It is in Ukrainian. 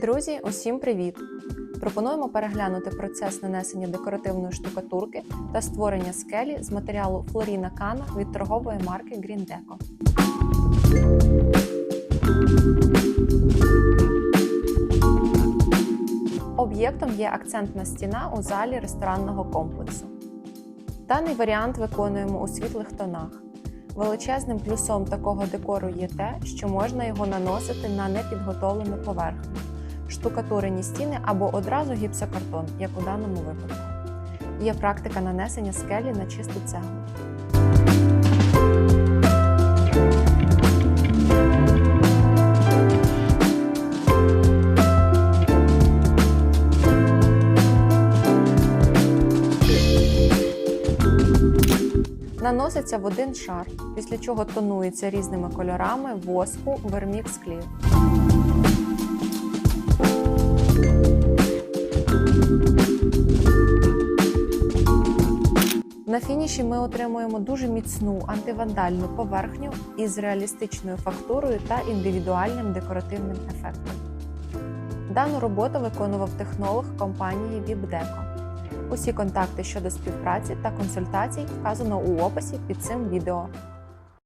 Друзі, усім привіт! Пропонуємо переглянути процес нанесення декоративної штукатурки та створення скелі з матеріалу Флоріна Кана від торгової марки Green Deco. Об'єктом є акцентна стіна у залі ресторанного комплексу. Даний варіант виконуємо у світлих тонах. Величезним плюсом такого декору є те, що можна його наносити на непідготовлену поверхню, штукатурені стіни або одразу гіпсокартон, як у даному випадку. Є практика нанесення скелі на чисту цеглу. Наноситься в один шар, після чого тонується різними кольорами воску вермікс клів. На фініші ми отримуємо дуже міцну антивандальну поверхню із реалістичною фактурою та індивідуальним декоративним ефектом. Дану роботу виконував технолог компанії VIPDeco. Усі контакти щодо співпраці та консультацій вказано у описі під цим відео.